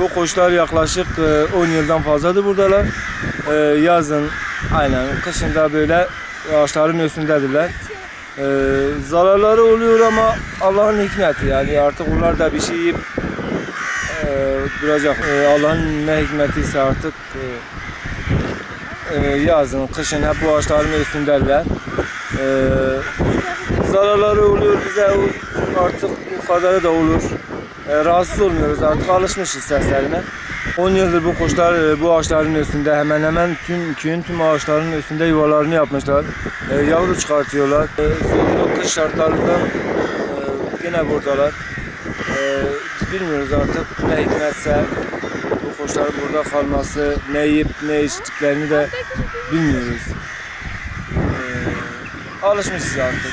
bu kuşlar yaklaşık e, 10 yıldan fazladır buradalar. Ee, yazın aynen kışın da böyle ağaçların üstündedirler. Ee, zararları oluyor ama Allah'ın hikmeti yani artık onlar da bir şey yiyip e, duracak. Allah'ın ne hikmetiyse artık e, e, yazın kışın hep bu ağaçların üstündeler. Zararları oluyor bize artık bu kadarı da olur. E, rahatsız olmuyoruz artık alışmışız seslerine. 10 yıldır bu kuşlar e, bu ağaçların üstünde hemen hemen tüm köyün tüm ağaçların üstünde yuvalarını yapmışlar. E, yavru çıkartıyorlar. E, zorlu kış şartlarında e, yine buradalar. E, bilmiyoruz artık ne hikmetse bu kuşların burada kalması, ne yiyip ne içtiklerini de bilmiyoruz. E, alışmışız artık.